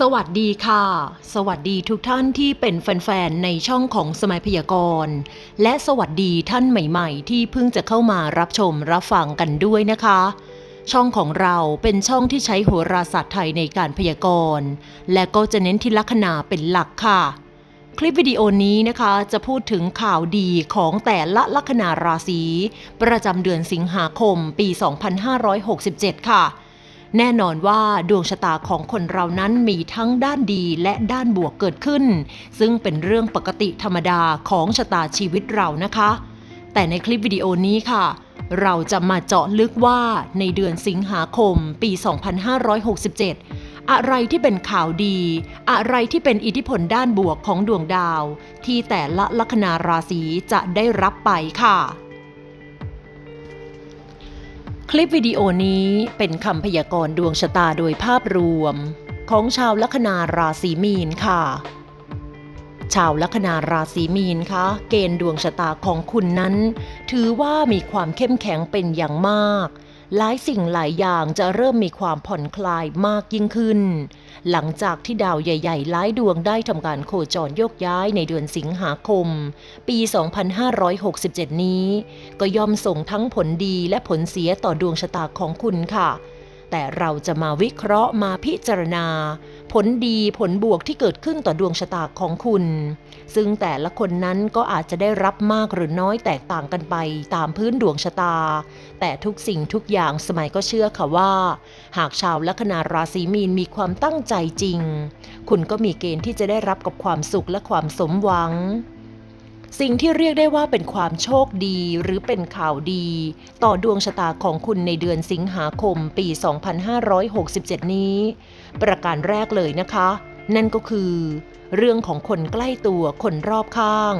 สวัสดีค่ะ สวัสดีทุกท่านที่เป็นแฟนๆ ในช่องของสมัยพยากรณ์ และสวัสดีท่านใหม่ๆ ที่เพิ่งจะเข้ามารับชมรับฟังกันด้วยนะคะ ช่องของเราเป็นช่องที่ใช้โหราศาสตร์ไทยในการพยากรณ์ และก็จะเน้นที่ลัคนาเป็นหลักค่ะ คลิปวิดีโอนี้นะคะจะพูดถึงข่าวดีของแต่ละลัคนาราศีประจำเดือนสิงหาคมปี 2567 ค่ะ แน่นอนว่าดวงชะตาของคนเรานั้นมีทั้งด้านดีและด้านบวกเกิดขึ้น ซึ่งเป็นเรื่องปกติธรรมดาของชะตาชีวิตเรานะคะ แต่ในคลิปวิดีโอนี้ค่ะ เราจะมาเจาะลึกว่าในเดือนสิงหาคมปี 2567 อะไรที่เป็นข่าวดี อะไรที่เป็นอิทธิพลด้านบวกของดวงดาว ที่แต่ละลัคนาราศีจะได้รับไปค่ะ คลิปวิดีโอนี้เป็นคำพยากรณ์ดวงชะตาโดยภาพรวม ของชาวลัคนาราศีมีนค่ะ ชาวลัคนาราศีมีนคะ เกณฑ์ดวงชะตาของคุณนั้น ถือว่ามีความเข้มแข็งเป็นอย่างมาก หลายสิ่งหลายอย่างจะเริ่มมีความผ่อนคลายมากยิ่งขึ้น หลังจากที่ดาวใหญ่ๆหลายดวงได้ทำการโคจรโยกย้ายในเดือนสิงหาคม ปี 2567 นี้ ก็ย่อมส่งทั้งผลดีและผลเสียต่อดวงชะตาของคุณค่ะ แต่เราจะมาวิเคราะห์มาพิจารณา ผลดีผลบวกที่เกิดขึ้นต่อดวงชะตาของคุณ ซึ่งแต่ละคนนั้นก็อาจจะได้รับมากหรือน้อยแตกต่างกันไปตามพื้นดวงชะตา แต่ทุกสิ่งทุกอย่างสมัยก็เชื่อค่ะว่า หากชาวลัคนาราศีมีนมีความตั้งใจจริง คุณก็มีเกณฑ์ที่จะได้รับกับความสุขและความสมหวัง สิ่งที่เรียกได้ว่าเป็นความโชคดีหรือเป็นข่าวดี ต่อดวงชะตาของคุณในเดือนสิงหาคมปี 2567 นี้ ประการแรกเลยนะคะ นั่นก็คือ เรื่องของคนใกล้ตัวคนรอบข้าง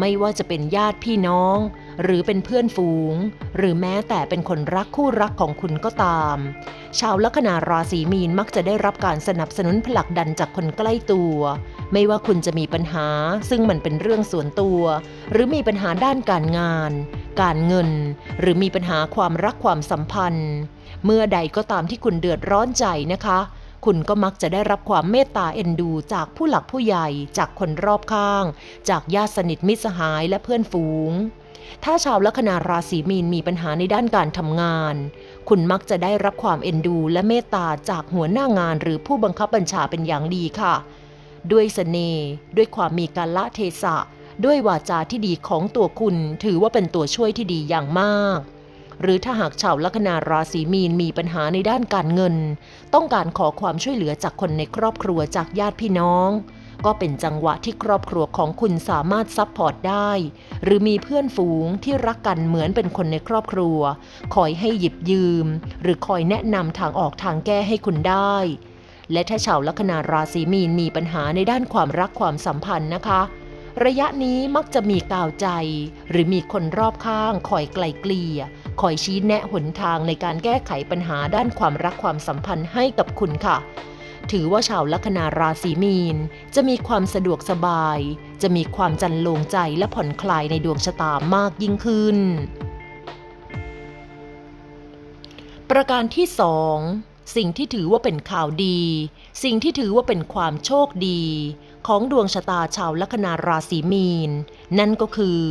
ไม่ว่าจะเป็นญาติพี่น้อง หรือเป็นเพื่อนฝูง หรือแม้แต่เป็นคนรักคู่รักของคุณก็ตาม ชาวลัคนาราศีมีนมักจะได้รับการสนับสนุนผลักดันจากคนใกล้ตัว ไม่ว่าคุณจะมีปัญหา ซึ่งมันเป็นเรื่องส่วนตัว หรือมีปัญหาด้านการงาน การเงิน หรือมีปัญหาความรักความสัมพันธ์ เมื่อใดก็ตามที่คุณเดือดร้อนใจนะคะ คุณก็มักจะได้รับความเมตตาเอ็นดู จากผู้หลักผู้ใหญ่ จากคนรอบข้าง จากญาติสนิทมิตรสหายและเพื่อนฝูงถ้าชาวลัคนาราศีมีนมีปัญหาในด้านการทำงาน คุณมักจะได้รับความเอ็นดูและเมตตาจากหัวหน้างานหรือผู้บังคับบัญชาเป็นอย่างดีค่ะ ด้วยเสน่ห์ด้วยความมีการละเทศะ ด้วยวาจาที่ดีของตัวคุณ ถือว่าเป็นตัวช่วยที่ดีอย่างมาก หรือถ้าหากชาวลัคนาราศีมีนมีปัญหาในด้านการเงิน ต้องการขอความช่วยเหลือจากคนในครอบครัวจากญาติพี่น้อง ก็เป็นจังหวะที่ครอบครัวของคุณสามารถซัพพอร์ตได้ หรือมีเพื่อนฝูงที่รักกันเหมือนเป็นคนในครอบครัว คอยให้หยิบยืม หรือคอยแนะนำทางออกทางแก้ให้คุณได้ และถ้าชาวลัคนาราศีมีนมีปัญหาในด้านความรักความสัมพันธ์นะคะ ระยะนี้มักจะมีกาวใจ หรือมีคนรอบข้างคอยไกลเกลี่ยคอยชี้แนะหนทางในการแก้ไขปัญหาด้านความรักความสัมพันธ์ให้กับคุณค่ะ ถือว่าชาวลัคนาราศีมีน จะมีความสะดวกสบาย จะมีความจันโลงใจและผ่อนคลายในดวงชะตามากยิ่งขึ้น ประการที่สอง สิ่งที่ถือว่าเป็นข่าวดี สิ่งที่ถือว่าเป็นความโชคดี ของดวงชะตาชาวลัคนาราศีมีน นั่นก็คือ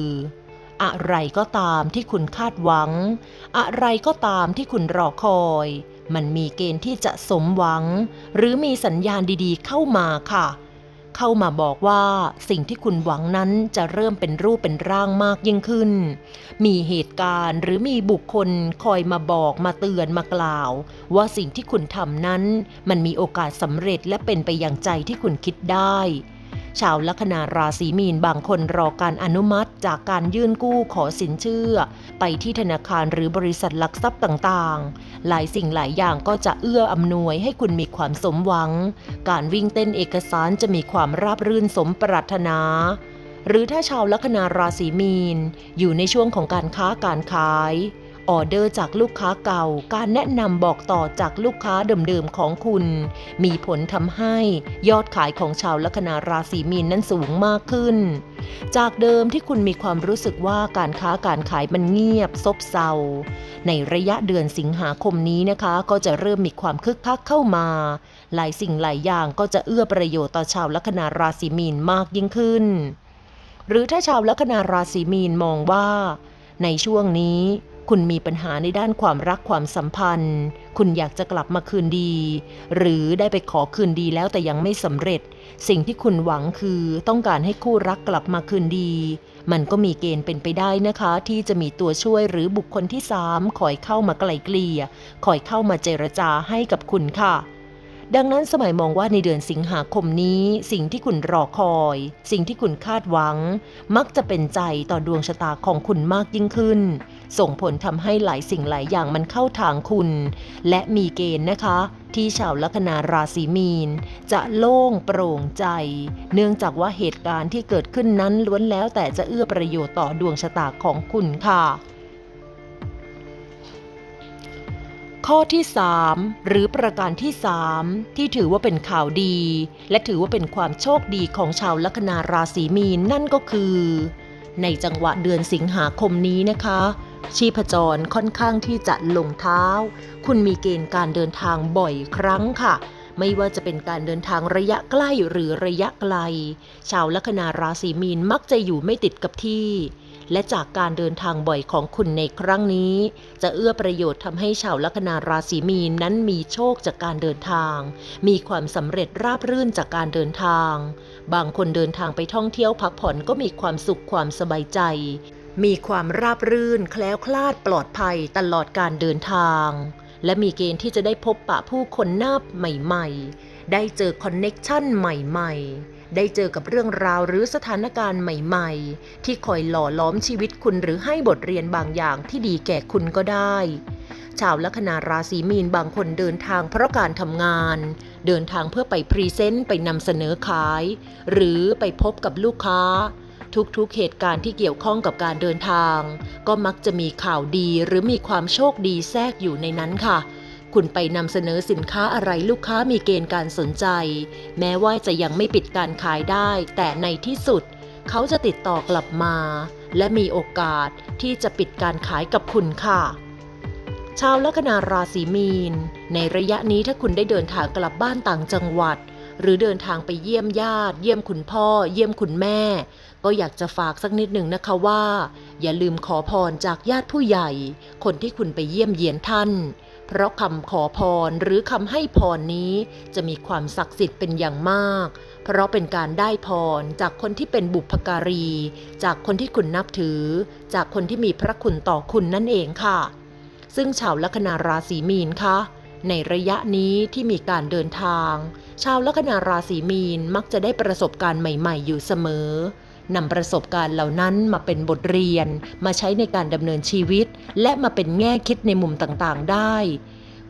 อะไรก็ตามที่คุณคาดหวัง อะไรก็ตามที่คุณรอคอย มันมีเกณฑ์ที่จะสมหวัง หรือมีสัญญาณดีๆเข้ามาค่ะ เข้ามาบอกว่าสิ่งที่คุณหวังนั้นจะเริ่มเป็นรูปเป็นร่างมากยิ่งขึ้น มีเหตุการณ์หรือมีบุคคลคอยมาบอกมาเตือนมากล่าว ว่าสิ่งที่คุณทำนั้น มันมีโอกาสสำเร็จและเป็นไปอย่างใจที่คุณคิดได้ ชาวลัคนาราศีมีนบางคนรอการอนุมัติ จากการยื่นกู้ขอสินเชื่อ ไปที่ธนาคารหรือบริษัทหลักทรัพย์ต่างๆ หลายสิ่งหลายอย่างก็จะเอื้ออำนวยให้คุณมีความสมหวัง การวิ่งเต้นเอกสารจะมีความราบรื่นสมปรารถนาหรือถ้าชาวลัคนาราศีมีน อยู่ในช่วงของการค้าการขาย ออเดอร์จากลูกค้าเก่า การแนะนำบอกต่อจากลูกค้าเดิมๆของคุณ มีผลทำให้ยอดขายของชาวลัคนาราศีมีนนั้นสูงมากขึ้น จากเดิมที่คุณมีความรู้สึกว่าการค้าการขายมันเงียบ ซบเซา ในระยะเดือนสิงหาคมนี้นะคะ ก็จะเริ่มมีความคึกคักเข้ามา หลายสิ่งหลายอย่างก็จะเอื้อประโยชน์ต่อชาวลัคนาราศีมีนมากยิ่งขึ้น หรือถ้าชาวลัคนาราศีมีนมองว่า ในช่วงนี้ คุณมีปัญหาในด้านความรักความสัมพันธ์ คุณอยากจะกลับมาคืนดี หรือได้ไปขอคืนดีแล้วแต่ยังไม่สำเร็จ สิ่งที่คุณหวังคือต้องการให้คู่รักกลับมาคืนดี มันก็มีเกณฑ์เป็นไปได้นะคะ ที่จะมีตัวช่วยหรือบุคคลที่สามคอยเข้ามาไกลเกลี่ยคอยเข้ามาเจรจาให้กับคุณค่ะ ดังนั้นสมัยมองว่าในเดือนสิงหาคมนี้ สิ่งที่คุณรอคอย สิ่งที่คุณคาดหวัง มักจะเป็นใจต่อดวงชะตาของคุณมากยิ่งขึ้น ส่งผลทำให้หลายสิ่งหลายอย่างมันเข้าทางคุณ และมีเกณฑ์นะคะ ที่ชาวลัคนาราศีมีน จะโล่งโปร่งใจ เนื่องจากว่าเหตุการณ์ที่เกิดขึ้นนั้นล้วนแล้วแต่จะเอื้อประโยชน์ต่อดวงชะตาของคุณค่ะ ข้อที่ 3 หรือประการที่ 3 ที่ถือว่าเป็นข่าวดี และถือว่าเป็นความโชคดีของชาวลัคนาราศีมีนนั่นก็คือ ในจังหวะเดือนสิงหาคมนี้นะคะ ชีพจรค่อนข้างที่จะลงเท้า คุณมีเกณฑ์การเดินทางบ่อยครั้งค่ะ ไม่ว่าจะเป็นการเดินทางระยะใกล้หรือระยะไกล ชาวลัคนาราศีมีนมักจะอยู่ไม่ติดกับที่ และจากการเดินทางบ่อยของคุณในครั้งนี้ จะเอื้อประโยชน์ทำให้ชาวลัคนาราศีมีนนั้นมีโชคจากการเดินทาง มีความสำเร็จราบรื่นจากการเดินทาง บางคนเดินทางไปท่องเที่ยวพักผ่อนก็มีความสุขความสบายใจมีความราบรื่น แคล้วคลาดปลอดภัยตลอดการเดินทาง และมีเกณฑ์ที่จะได้พบปะผู้คนหน้าใหม่ๆ ได้เจอคอนเน็กชันใหม่ๆ ได้เจอกับเรื่องราวหรือสถานการณ์ใหม่ๆ ที่คอยหล่อล้อมชีวิตคุณหรือให้บทเรียนบางอย่างที่ดีแก่คุณก็ได้ ชาวลัคนาราศีมีนบางคนเดินทางเพราะการทำงาน เดินทางเพื่อไปพรีเซนต์ไปนำเสนอขาย หรือไปพบกับลูกค้า ทุกๆเหตุการณ์ที่เกี่ยวข้องกับการเดินทาง ก็มักจะมีข่าวดีหรือมีความโชคดีแทรกอยู่ในนั้นค่ะ คุณไปนำเสนอสินค้าอะไรลูกค้ามีเกณฑ์การสนใจ แม้ว่าจะยังไม่ปิดการขายได้ แต่ในที่สุด เขาจะติดต่อกลับมา และมีโอกาสที่จะปิดการขายกับคุณค่ะชาวลัคนาราศีมีน ในระยะนี้ถ้าคุณได้เดินทางกลับบ้านต่างจังหวัด หรือเดินทางไปเยี่ยมญาติ เยี่ยมคุณพ่อ เยี่ยมคุณแม่ ก็อยากจะฝากสักนิดหนึ่งนะคะว่า อย่าลืมขอพรจากญาติผู้ใหญ่ คนที่คุณไปเยี่ยมเยียนท่าน เพราะคำขอพรหรือคำให้พรนี้ จะมีความศักดิ์สิทธิ์เป็นอย่างมาก เพราะเป็นการได้พรจากคนที่เป็นบุพการี จากคนที่คุณนับถือ จากคนที่มีพระคุณต่อคุณนั่นเองค่ะ ซึ่งชาวลัคนาราศีมีนคะในระยะนี้ที่มีการเดินทาง ชาวลัคนาราศีมีนมักจะได้ประสบการณ์ใหม่ ๆ อยู่เสมอ นำประสบการณ์เหล่านั้นมาเป็นบทเรียน มาใช้ในการดำเนินชีวิต และมาเป็นแง่คิดในมุมต่างๆ ได้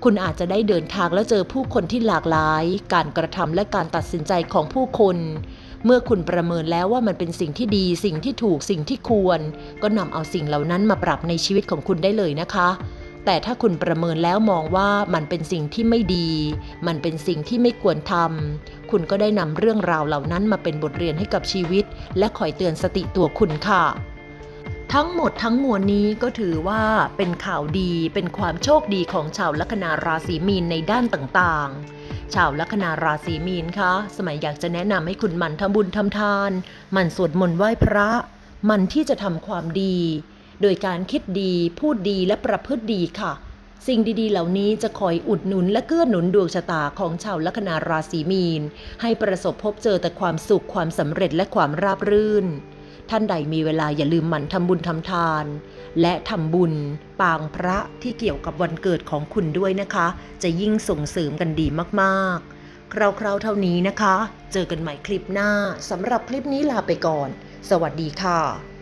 คุณอาจจะได้เดินทางและเจอผู้คนที่หลากหลาย การกระทำและการตัดสินใจของผู้คน เมื่อคุณประเมินแล้วว่ามันเป็นสิ่งที่ดี สิ่งที่ถูกสิ่งที่ควร ก็นำเอาสิ่งเหล่านั้นมาปรับในชีวิตของคุณได้เลยนะคะ แต่ถ้าคุณประเมินแล้วมองว่ามันเป็นสิ่งที่ไม่ดี มันเป็นสิ่งที่ไม่ควรทำ คุณก็ได้นำเรื่องราวเหล่านั้นมาเป็นบทเรียนให้กับชีวิต และคอยเตือนสติตัวคุณค่ะ ทั้งหมดทั้งมวลนี้ก็ถือว่าเป็นข่าวดี เป็นความโชคดีของชาวลัคนาราศีมีนในด้านต่างๆชาวลัคนาราศีมีนคะสมัยอยากจะแนะนำให้คุณหมันทำบุญทำทานหมันสวดมนต์ไหว้พระหมันที่จะทำความดี โดยการคิดดีพูดดีและประพฤติดีค่ะ สิ่งดีๆ เหล่านี้จะคอยอุดหนุนและเกื้อหนุนดวงชะตาของชาวลัคนาราศีมีน ให้ประสบพบเจอแต่ความสุขความสำเร็จและความราบรื่น ท่านใดมีเวลาอย่าลืมหมั่นทำบุญทำทาน และทำบุญ ปางพระที่เกี่ยวกับวันเกิดของคุณด้วยนะคะ จะยิ่งส่งเสริมกันดีมากๆคราวๆเท่านี้นะคะ เจอกันใหม่คลิปหน้า สำหรับคลิปนี้ลาไปก่อน สวัสดีค่ะ